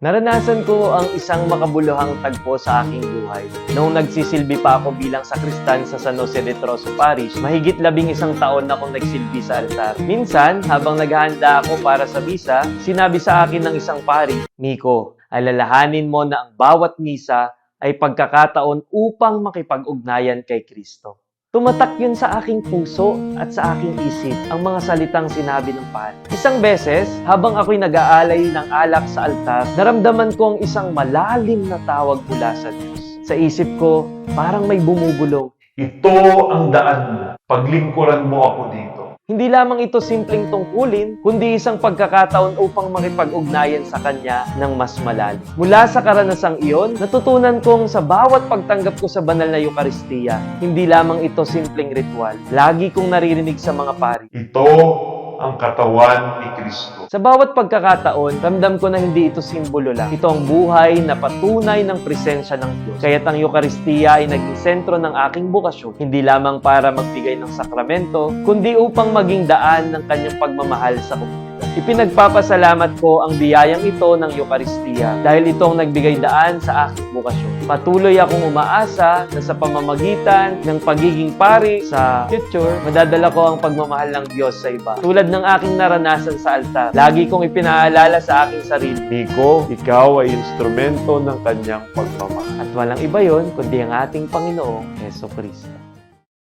Naranasan ko ang isang makabuluhang tagpo sa aking buhay. Noong nagsisilbi pa ako bilang sakristan sa San Jose de Troso Parish, mahigit labing isang taon na akong nagsilbi sa altar. Minsan, habang naghahanda ako para sa misa, sinabi sa akin ng isang pari, Miko, alalahanin mo na ang bawat misa ay pagkakataon upang makipag-ugnayan kay Kristo. Tumatak yun sa aking puso at sa aking isip ang mga salitang sinabi ng pari. Isang beses, habang ako'y nag-aalay ng alak sa altar, naramdaman ko ang isang malalim na tawag mula sa Diyos. Sa isip ko, parang may bumubulong. Ito ang daan mo. Paglingkuran mo ako dito. Hindi lamang ito simpleng tungkulin, kundi isang pagkakataon upang makipag-ugnayan sa Kanya ng mas malalim. Mula sa karanasang iyon, natutunan kong sa bawat pagtanggap ko sa banal na Eukaristiya, hindi lamang ito simpleng ritual. Lagi kong naririnig sa mga pari. Ito ang katawan ni Kristo. Sa bawat pagkakataon, ramdam ko na hindi ito simbolo lang. Ito ang buhay na patunay ng presensya ng Diyos. Kaya't ang Eukaristiya ay naging sentro ng aking bukasyon. Hindi lamang para magbigay ng sakramento, kundi upang maging daan ng kanyang pagmamahal sa komunidad. Ipinagpapasalamat ko ang biyayang ito ng Eukaristiya dahil ito ang nagbigay daan sa aking bukasyon. Patuloy akong umaasa na sa pamamagitan ng pagiging pari sa future, madadala ko ang pagmamahal ng Diyos sa iba. Tulad ng aking naranasan sa altar, lagi kong ipinaalala sa aking sarili, Miko, ikaw ay instrumento ng kanyang pagmamahal. at walang iba yon kundi ang ating Panginoong Yeso Kristo.